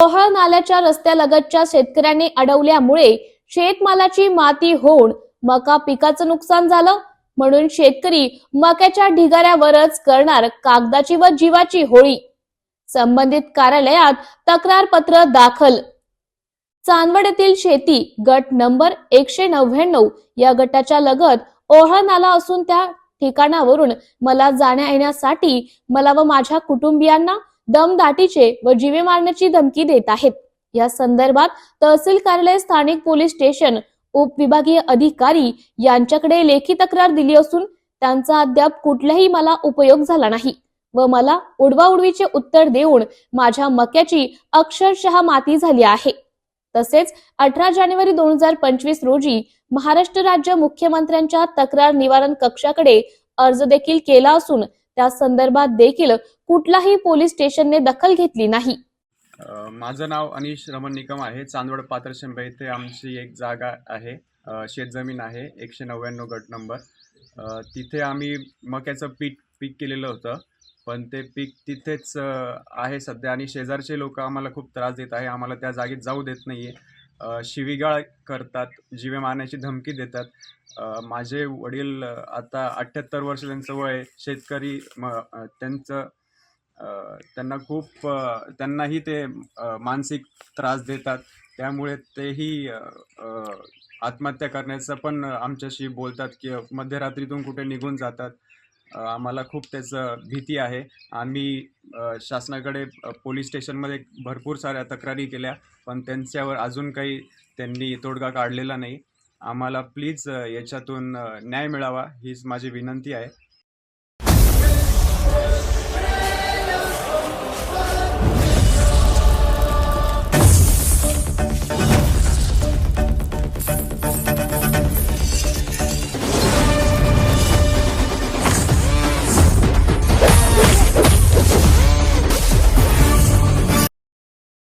कोहळ नाल्याच्या रस्त्यालगतच्या शेतकऱ्यांनी अडवल्यामुळे शेतमालाची माती होऊन मका पिकाचं नुकसान झालं. म्हणून शेतकरी मक्याच्या ढिगाऱ्यावरच करणार कागदाची व जीवाची होळी. संबंधित कार्यालयात तक्रार पत्र दाखल. चांदवड येथील शेती गट नंबर एकशे नव्याण्णव या गटाच्या लगत ओहळ नाला असून त्या ठिकाणावरून मला जाण्या येण्यासाठी मला व माझ्या कुटुंबियांना दमदाटीचे व जीवे मारण्याची धमकी देत आहेत. या संदर्भात तहसील कार्यालय स्थानिक पोलीस स्टेशन उपविभागीय अधिकारी यांच्याकडे लेखी तक्रार दिली असून त्यांचा अद्याप कुठलाही मला उपयोग झाला नाही व मला उडवाउडवीचे उत्तर देऊन माझ्या मक्याची अक्षरशः माती झाली आहे. तसेच अठरा जानेवारी दोन हजार पंचवीस रोजी महाराष्ट्र राज्य मुख्यमंत्र्यांच्या तक्रार निवारण कक्षाकडे अर्ज देखील केला असून त्या संदर्भात देखील कुठलाही पोलीस स्टेशनने दखल घेतली नाही. माझं नाव अनिश रमण निकम आहे. चांदवड पात्रशेंबा इथे आमची एक जागा आहे. शेतजमीन आहे. एकशे नव्याण्णव गट नंबर. तिथे आम्ही मक्याचं पीक पीक केलेलं होतं. पण ते पीक तिथेच आहे सध्या आणि शेजारचे लोक आम्हाला खूप त्रास देत आहे. आम्हाला त्या जागेत जाऊ देत नाही आहे शिवीगाळ करतात जीवे मारण्याची धमकी देतात. माझे वडील आता अठ्ठ्याहत्तर वर्ष त्यांचं वय शेतकरी म त्यांचं त्यांना खूप त्यांनाही ते मानसिक त्रास देतात. त्यामुळे तेही आत्महत्या करण्याचं पण आमच्याशी बोलतात की मध्यरात्रीतून कुठे निघून जातात. आम्हाला खूप त्याचं भीती आहे. आम्ही शासनाकडे पोलीस स्टेशनमध्ये भरपूर साऱ्या तक्रारी केल्या पण त्यांच्यावर अजून काही त्यांनी तोडगा काढलेला नाही. आम्हाला प्लीज याच्यातून न्याय मिळावा हीच माझी विनंती आहे.